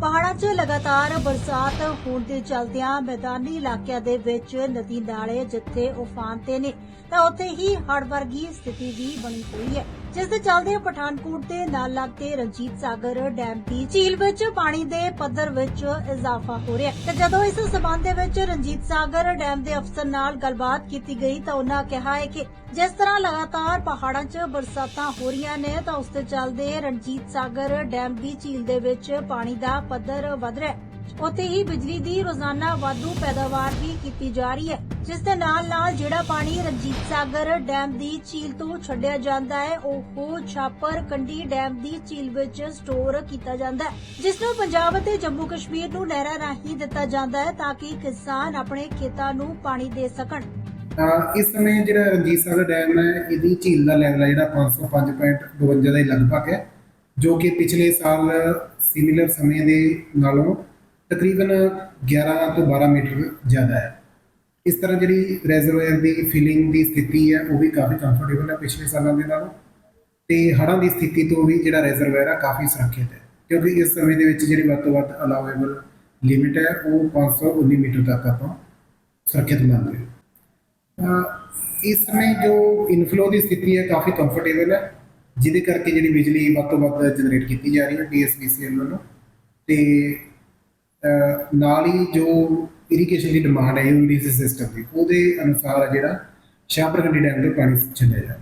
ਪਹਾੜਾਂ 'ਚ ਲਗਾਤਾਰ ਬਰਸਾਤ ਹੋਣ ਦੇ ਚਲਦਿਆਂ ਮੈਦਾਨੀ ਇਲਾਕਿਆਂ ਦੇ ਵਿੱਚ ਨਦੀ ਨਾਲੇ ਜਿੱਥੇ ਉਫਾਨ ਤੇ ਨੇ, ਤਾਂ ਉੱਥੇ ਹੀ ਹੜ੍ਹ ਵਰਗੀ ਸਥਿਤੀ ਵੀ ਬਣੀ ਹੋਈ ਹੈ। ਜਿਸ ਦੇ ਚੱਲਦੇ ਪਠਾਨਕੋਟ ਦੇ ਨਾਲ ਲੱਗਦੇ ਰਣਜੀਤ ਸਾਗਰ ਡੈਮ ਦੀ ਝੀਲ ਵਿੱਚ ਪਾਣੀ ਦੇ ਪੱਧਰ ਵਿੱਚ ਇਜ਼ਾਫਾ ਹੋ ਰਿਹਾ ਤੇ ਜਦੋਂ ਇਸ ਸਬੰਧ ਦੇ ਵਿੱਚ ਰਣਜੀਤ ਸਾਗਰ ਡੈਮ ਦੇ ਅਫਸਰ ਨਾਲ ਗੱਲਬਾਤ ਕੀਤੀ ਗਈ ਤਾਂ ਉਹਨਾਂ ਕਿਹਾ ਹੈ ਕਿ ਜਿਸ ਤਰ੍ਹਾਂ ਲਗਾਤਾਰ ਪਹਾੜਾਂ 'ਚ ਬਰਸਾਤਾਂ ਹੋ ਰਹੀਆਂ ਨੇ ਤਾਂ ਉਸ ਦੇ ਚੱਲਦੇ ਰਣਜੀਤ ਸਾਗਰ ਡੈਮ ਦੀ ਝੀਲ ਦੇ ਵਿੱਚ ਪਾਣੀ ਦਾ ਪੱਧਰ ਵਧ ਰਿਹਾ ਹੈ। ਉੱਥੇ ਹੀ ਬਿਜਲੀ ਦੀ ਰੋਜ਼ਾਨਾ ਵਾਧੂ ਪੈਦਾਵਾਰ ਵੀ ਕੀਤੀ ਜਾ ਰਹੀ ਹੈ, ਜਿਸ ਦੇ ਨਾਲ ਨਾਲ ਜਿਹੜਾ ਪਾਣੀ ਰਣਜੀਤ ਸਾਗਰ ਡੈਮ ਦੀ ਝੀਲ ਤੋਂ ਛੱਡਿਆ ਜਾਂਦਾ ਹੈ, ਉਹ ਛਾਪਰ ਕੰਡੀ ਡੈਮ ਦੀ ਝੀਲ ਵਿੱਚ ਸਟੋਰ ਕੀਤਾ ਜਾਂਦਾ ਹੈ, ਜਿਸ ਨੂੰ ਪੰਜਾਬ ਅਤੇ ਜੰਮੂ ਕਸ਼ਮੀਰ ਨੂੰ ਨਹਿਰਾਂ ਰਾਹੀਂ ਦਿੱਤਾ ਜਾਂਦਾ ਹੈ ਤਾਂ ਕਿ ਕਿਸਾਨ ਆਪਣੇ ਖੇਤਾਂ ਨੂੰ ਪਾਣੀ ਦੇ ਸਕਣ। ਇਸ ਸਮੇਂ ਜਿਹੜਾ ਰਣਜੀਤ ਸਾਗਰ ਡੈਮ ਹੈ, ਇਹਦੀ ਝੀਲ ਦਾ ਲੈਵਲ ਹੈ ਜਿਹੜਾ 505.52 ਦੇ ਲਗਭਗ ਹੈ, ਜੋ ਕਿ ਪਿਛਲੇ ਸਾਲ ਸਿਮਿਲਰ ਸਮੇਂ ਦੇ ਨਾਲੋਂ ਤਕਰੀਬਨ 11 ਤੋਂ 12 ਮੀਟਰ ਜ਼ਿਆਦਾ ਹੈ। ਇਸ ਤਰ੍ਹਾਂ ਜਿਹੜੀ ਰੈਜ਼ਰਵਾਇਰ ਦੀ ਫਿਲਿੰਗ ਦੀ ਸਥਿਤੀ ਹੈ, ਉਹ ਵੀ ਕਾਫੀ ਕੰਫਰਟੇਬਲ ਹੈ ਪਿਛਲੇ ਸਾਲਾਂ ਦੇ ਨਾਲੋਂ। ਤੇ ਹੜ੍ਹਾਂ ਦੀ ਸਥਿਤੀ ਤੋਂ ਵੀ ਜਿਹੜਾ ਰੈਜ਼ਰਵਾਇਰ ਆ, ਕਾਫੀ ਸੁਰੱਖਿਅਤ ਹੈ। ਕਿਉਂਕਿ ਇਸ ਸਮੇਂ ਦੇ ਵਿੱਚ ਜਿਹੜੀ ਵੱਧ ਤੋਂ ਵੱਧ ਅਲਾਉਏਬਲ ਲਿਮਿਟ ਹੈ, ਉਹ 519 ਮੀਟਰ ਤੱਕ ਆਪਾਂ ਸੁਰੱਖਿਅਤ ਮੰਨਦੇ ਹਾਂ। ਇਸ ਸਮੇਂ ਜੋ ਇਨਫਲੋ ਦੀ ਸਥਿਤੀ ਹੈ, ਕਾਫੀ ਕੰਫਰਟੇਬਲ ਹੈ, ਜਿਹਦੇ ਕਰਕੇ ਜਿਹੜੀ ਬਿਜਲੀ ਵੱਧ ਤੋਂ ਵੱਧ ਜਨਰੇਟ ਕੀਤੀ ਜਾ ਰਹੀ ਹੈ ਡੀਐਸਪੀਸੀਐਲ ਵੱਲੋਂ। ਤੇ ਨਾਲ ਹੀ ਜੋ ਇਰੀਗੇਸ਼ਨ ਦੀ ਡਿਮਾਂਡ ਹੈ ਯੂਡੀਸੀ ਸਿਸਟਮ ਦੀ, ਉਹਦੇ ਅਨੁਸਾਰ ਜਿਹੜਾ ਸ਼ਾਹਪੁਰਗੰਡੀ ਡੈਮ ਤੋਂ ਪਾਣੀ ਛੱਡਿਆ ਜਾ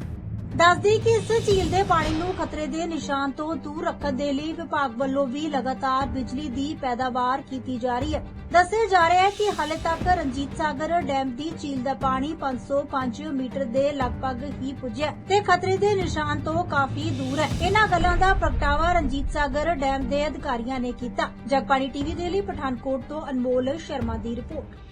ਦੱਸਦੀ ਕਿ ਇਸ ਝੀਲ ਦੇ ਪਾਣੀ ਨੂੰ ਖਤਰੇ ਦੇ ਨਿਸ਼ਾਨ ਤੋਂ ਦੂਰ ਰੱਖਣ ਦੇ ਲਈ ਵਿਭਾਗ ਵੱਲੋਂ ਵੀ ਲਗਾਤਾਰ ਬਿਜਲੀ ਦੀ ਪੈਦਾਵਾਰ ਕੀਤੀ ਜਾ ਰਹੀ ਹੈ। ਦੱਸਿਆ ਜਾ ਰਿਹਾ ਹੈ ਕਿ ਹਾਲੇ ਤੱਕ ਰਣਜੀਤ ਸਾਗਰ ਡੈਮ ਦੀ ਝੀਲ ਦਾ ਪਾਣੀ 505 ਮੀਟਰ ਦੇ ਲਗਭਗ ਹੀ ਪੁੱਜਿਆ ਤੇ ਖਤਰੇ ਦੇ ਨਿਸ਼ਾਨ ਤੋਂ ਕਾਫੀ ਦੂਰ ਹੈ। ਇਹਨਾਂ ਗੱਲਾਂ ਦਾ ਪ੍ਰਗਟਾਵਾ ਰਣਜੀਤ ਸਾਗਰ ਡੈਮ ਦੇ ਅਧਿਕਾਰੀਆਂ ਨੇ ਕੀਤਾ। ਜਗਬਾਣੀ ਟੀਵੀ ਦੇ ਲਈ ਪਠਾਨਕੋਟ ਤੋਂ ਅਨਮੋਲ ਸ਼ਰਮਾ ਦੀ ਰਿਪੋਰਟ।